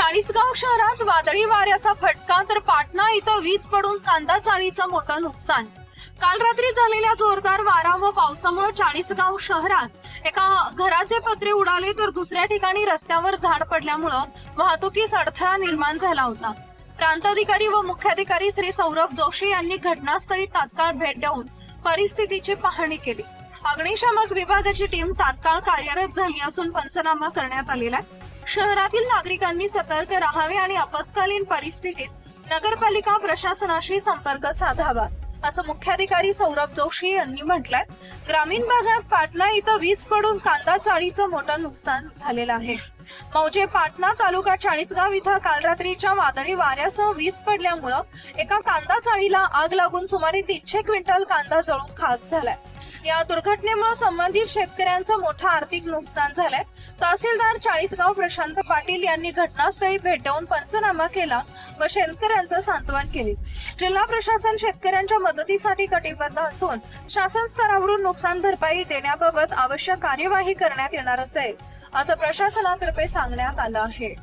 चाळीसगाव शहरात वादळी वाऱ्याचा फटका तर पाटणा इथं वीज पडून कांदा चाळीचं मोठं नुकसान. काल रात्री झालेल्या जोरदार वारा व पावसामुळे चाळीसगाव शहरात एका घराचे पत्रे उडाले तर दुसऱ्या ठिकाणी रस्त्यावर झाड पडल्यामुळं वाहतुकीस अडथळा निर्माण झाला होता. प्रांताधिकारी व मुख्याधिकारी श्री सौरभ जोशी यांनी घटनास्थळी तात्काळ भेट देऊन परिस्थितीची पाहणी केली. अग्निशामक विभागाची टीम तात्काळ कार्यरत झाली असून पंचनामा करण्यात आलेला आहे. शहरातील नागरिकांनी सतर्क राहावे आणि आपत्कालीन परिस्थितीत नगरपालिका प्रशासनाशी संपर्क साधावा असं मुख्याधिकारी सौरभ जोशी यांनी म्हटलंय. ग्रामीण भागात पाटणा इथं वीज पडून कांदा चाळीचं मोठं नुकसान झालेलं आहे. मौजे पाटणा तालुका चाळीसगाव इथं काल रात्रीच्या वादळी वाऱ्यासह वीज पडल्यामुळं एका कांदा चाळीला आग लागून सुमारे तीनशे क्विंटल कांदा जळून खाक झालाय. या दुर्घटनेमुळे संबंधित शेतकऱ्यांचं मोठं आर्थिक नुकसान झालंय. तहसीलदार चाळीसगाव प्रशांत पाटील यांनी घटनास्थळी भेट देऊन पंचनामा केला व शेतकऱ्यांचं सांत्वन केले. जिल्हा प्रशासन शेतकऱ्यांच्या मदतीसाठी कटिबद्ध असून शासन स्तरावरून नुकसान भरपाई देण्याबाबत आवश्यक कार्यवाही करण्यात येणार असेल असं प्रशासनातर्फे सांगण्यात आलं आहे.